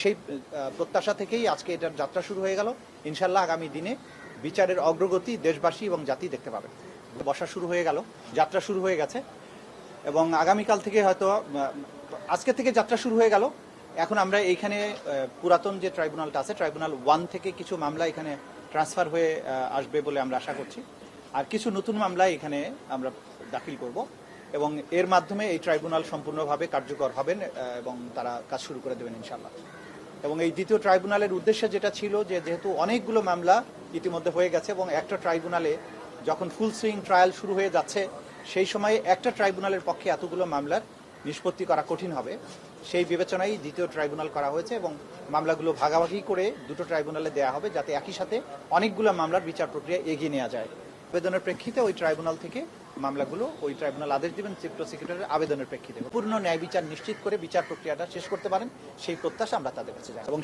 সেই প্রত্যাশা থেকেই আজকে এটার যাত্রা শুরু হয়ে গেল। ইনশাল্লাহ আগামী দিনে বিচারের অগ্রগতি দেশবাসী এবং জাতি দেখতে পাবে। বসা শুরু হয়ে গেল, যাত্রা শুরু হয়ে গেছে এবং আগামীকাল থেকে হয়তো আজকে থেকে যাত্রা শুরু হয়ে গেল। এখন আমরা এইখানে পুরাতন যে ট্রাইব্যুনালটা আছে, ট্রাইব্যুনাল ওয়ান থেকে কিছু মামলা এখানে ট্রান্সফার হয়ে আসবে বলে আমরা আশা করছি। আর কিছু নতুন মামলা এখানে আমরা দাখিল করব এবং এর মাধ্যমে এই ট্রাইব্যুনাল সম্পূর্ণভাবে কার্যকর হবেন এবং তারা কাজ শুরু করে দেবেন ইনশাল্লাহ এবং এই দ্বিতীয় ট্রাইব্যুনালের উদ্দেশ্য যেটা ছিল যে যেহেতু অনেকগুলো মামলা ইতিমধ্যে হয়ে গেছে এবং একটা ট্রাইব্যুনালে যখন ফুল সুইং ট্রায়াল শুরু হয়ে যাচ্ছে, সেই সময়ে একটা ট্রাইব্যুনালের পক্ষে এতগুলো মামলার নিষ্পত্তি করা কঠিন হবে। সেই বিবেচনায় দ্বিতীয় ট্রাইব্যুনাল করা হয়েছে এবং মামলাগুলো ভাগাভাগি করে দুটো ট্রাইব্যুনালে দেওয়া হবে যাতে একই সাথে অনেকগুলো মামলার বিচার প্রক্রিয়া এগিয়ে নেওয়া যায়। আবেদনের প্রেক্ষিতে ওই ট্রাইব্যুনাল থেকে মামলাগুলো, ওই ট্রাইব্যুনাল আদেশ দিবেন চিফ প্রসিকিউটরের আবেদনের প্রেক্ষিতে। পূর্ণ ন্যায় বিচার নিশ্চিত করে বিচার প্রক্রিয়াটা শেষ করতে পারেন, সেই প্রত্যাশা আমরা তাদের কাছে এবং